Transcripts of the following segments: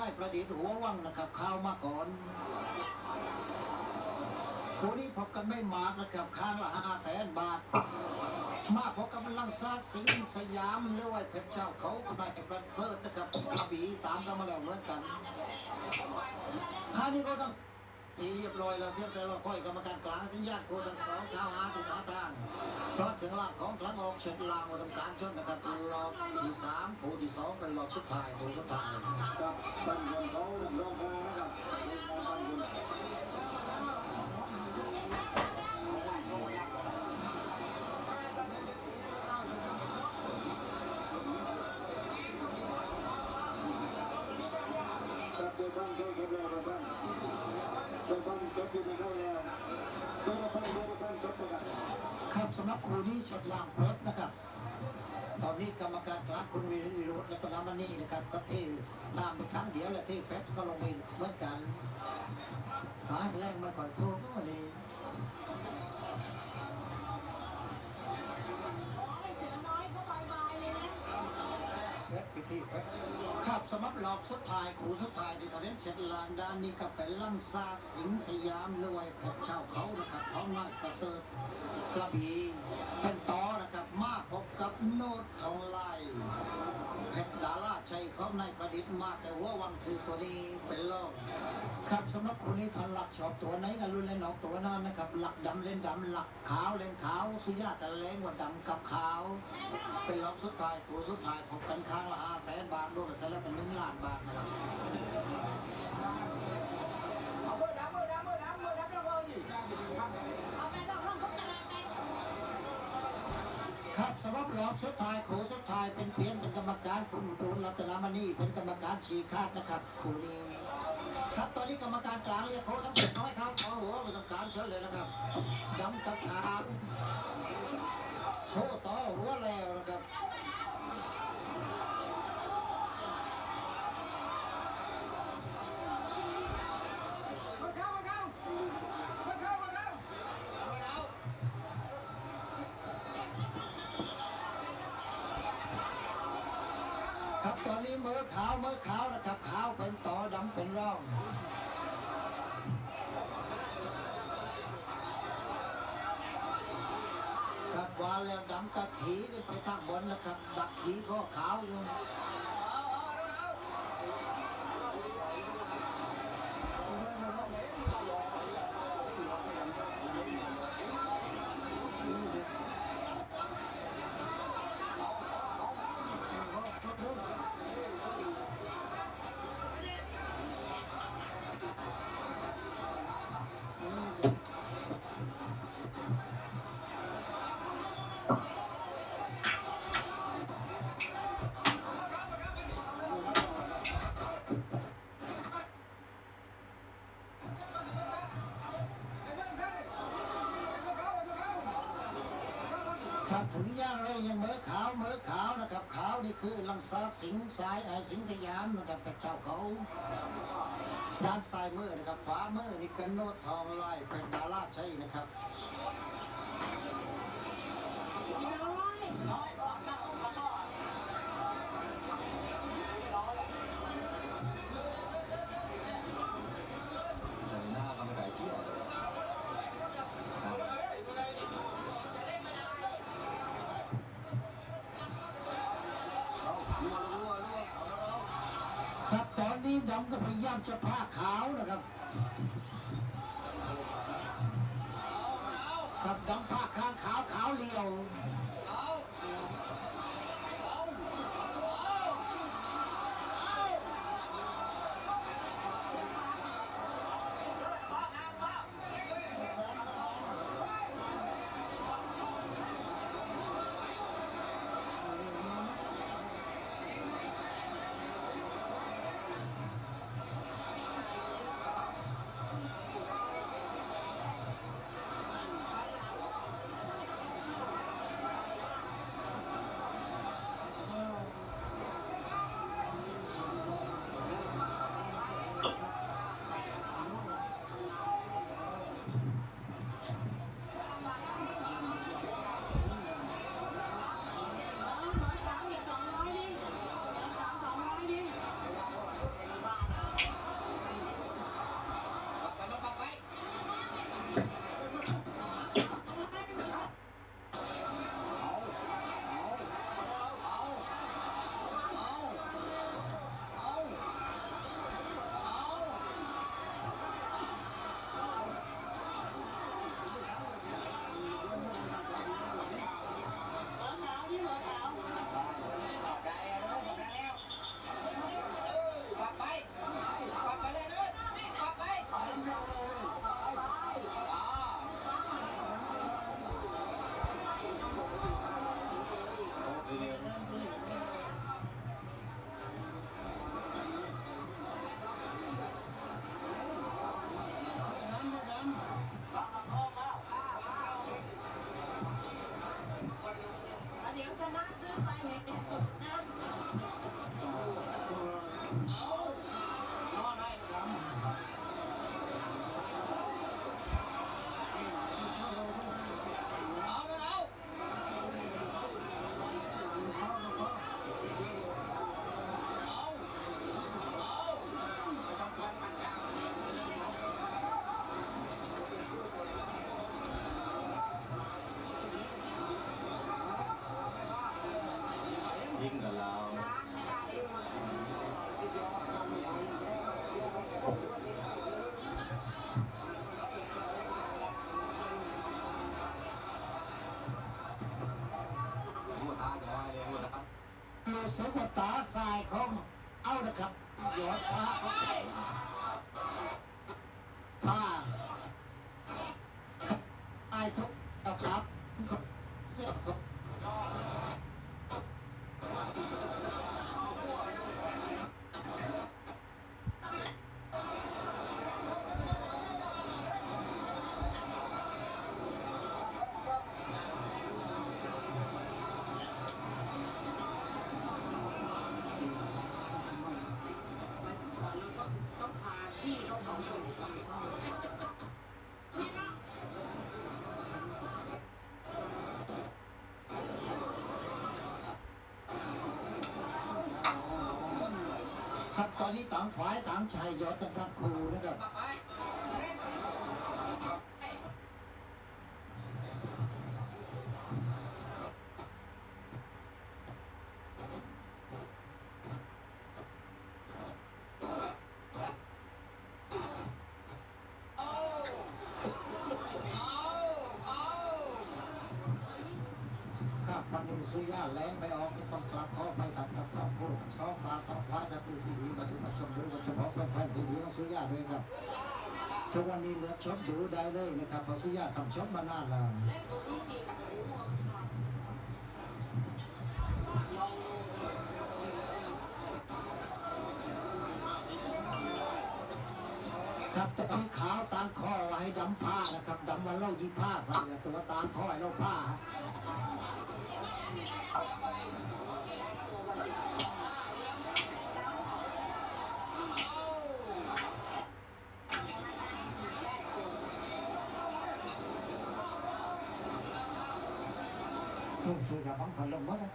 นายประดิษฐ์หัววังนะครับข้าวมาก่อนคู่นี้พบกันไม่มากนะครับข้างละห้าแสนบาท มาพบกันมันลังซาสิงสยามเรือไว้เพชรเจ้าเขาก็ได้ประเสริฐนะครับกระบี่ตามกันมาแล้วเหมือนกันข้านี้ก็ต้อง ทีเรียบร้อยแล้วเพียงแต่เราค่อยกรรมการกลางสัญญาณโคทั้งสองข้าวหาถึงหาทางทอดถึงหล่างของกลางออกเฉดลางมาทำการชนนะครับรอบที่สามโคที่สองเป็นรอบสุดท้ายโคสุดท้ายกับบันบนเขาลงมานะครับบันบนกับเดบันเขาเก็บแล้วเดบันเดบันเก็บอยู่ในเขาแล้วเดบันเดบันเก็บนะครับ ครับสำหรับคู่นี้เฉียดลางเพชรนะครับ ตอนนี้กรรมการกลางคุณวิรุธรัตนมณีนะครับ ก็เทน้ำไปครั้งเดียวและเทแฟบก็ลงไปเหมือนกันหาแรงไม่ค่อยโทษวันนี้เซตพิธีไป ครับสำหรับรอบสุดท้ายขู่สุดท้ายที่ตอนนี้เช็ดลางด้านนี้ก็เป็นลังซาสิงสยามรวยเพชรเช่าเขานะครับพร้อมนายประเสริฐกระบี่เป็นต่อนะครับมาพบกับโนดทอง ประดิษฐ์มาแต่หัววันคือตัวนี้เป็นรองครับสำหรับคนนี้ทันหลักชอบตัวไหนกันรุ่นเล่นออกตัวนั้นนะครับ หลักดำเล่นดำหลักขาวเล่นขาวสุยาจะเล่นว่าดำกับขาว เป็นรอบสุดท้ายคู่สุดท้ายพบกันครั้งละห้าแสนบาทรวมกันเสร็จแล้วเป็นหนึ่งล้านบาทนะครับครับสำหรับรอบสุดท้ายคู่สุดท้ายเป็นเปลี่ยนเป็นกรรมการคุณารชี้ขาดนะครับคู่นี้ครับตอนนี้กรรมการกลางเรียกโค้ชทั้งสิบน้อยครับขอหัวประจำการเชิญเลยนะครับจำกับขาง นนี้มือขาวมือขาวนะครับขาวเป็นต่อดำเป็นร่องครับวานแล้วดำกะขีขึ้นไปทางบนนะครับ ดักขีก็ขาวอยู่่คือลังซาสิงสายไอสิงสยามนะครับเป็นเจ้าเขา ด้านซ้ายมือนะครับฝามือนี่กันโนดทองลายเป็นดาราชัยนะครับ ดำก็พยายามจะผ้าขาวนะครับครับดำผ้าข้างขาวขาวเลียว สมตาสายของเอานะครับหยอดพระผ้าไอทุกครับ ตอนนี้ต่างฝ่ายต่างชายยอดกันทั้งคู่นะครับวันนี้ สุยาแรงไปออกนี่ต้องกลับเข้าไปตัดกับครอบครัวทั้งสองปลาสองฟ้าจะซื้อซีดีมาดูมาชมดูมาชมเพราะเป็นแฟนซีดีของสุยาเลยครับทุกวันนี้เหลือชมดูได้เลยนะครับเพราะสุยาทำชมมานานแล้วครับแต่ต้องขาวตามข้อให้ดำผ้านะครับดำวันเล่ายีผ้าใส่ตัวตามข้อให้เราผ้า ช่วยกับบังพันลมก็ได้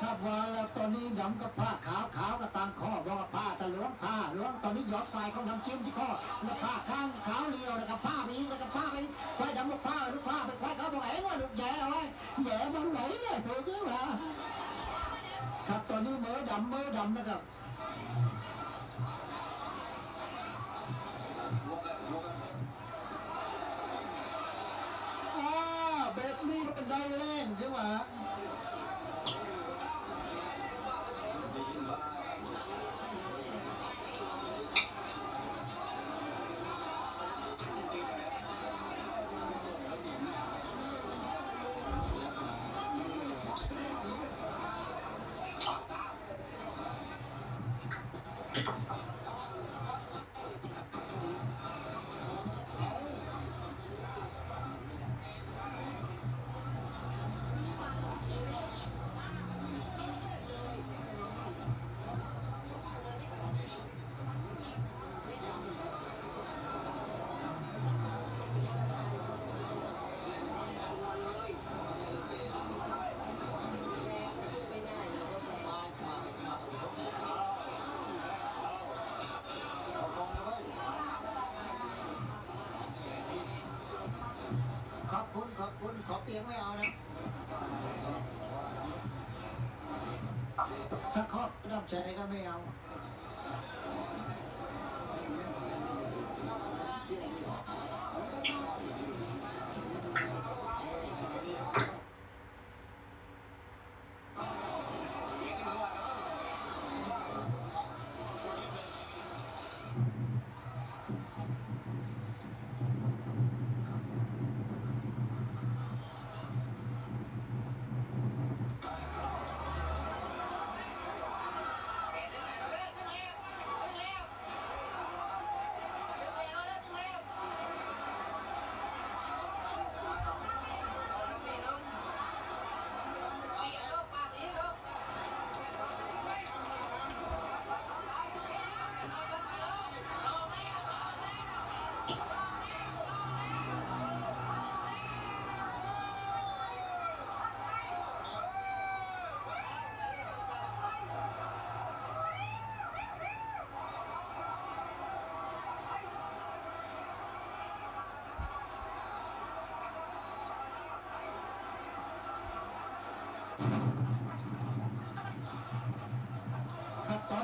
ครับว่าแล้วตอนนี้ดำกับผ้าขาวขาวกับตามข้อบอกว่าผ้าตะล้วงผ้าล้วงตอนนี้หยอดใส่เขาทำจิ้มที่ข้อแล้วผ้าข้างขาวเรียวนะครับผ้าไปอีกนะครับผ้าไปควายดำกับผ้าลูกผ้าไปควายเขาบอกเอ้ว่าลูกแย่เอาไว้แย่มันไหนเนี่ยถูกหรือเปล่าครับตอนนี้เมื่อดำเมื่อดำนะครับ คุณขอเตียงไม่เอานะ ถ้าครอบรับใจก็ไม่เอา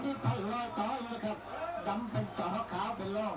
ดินไปลอยต่ออยู่นะครับดำเป็นต่อขาวเป็นล่อง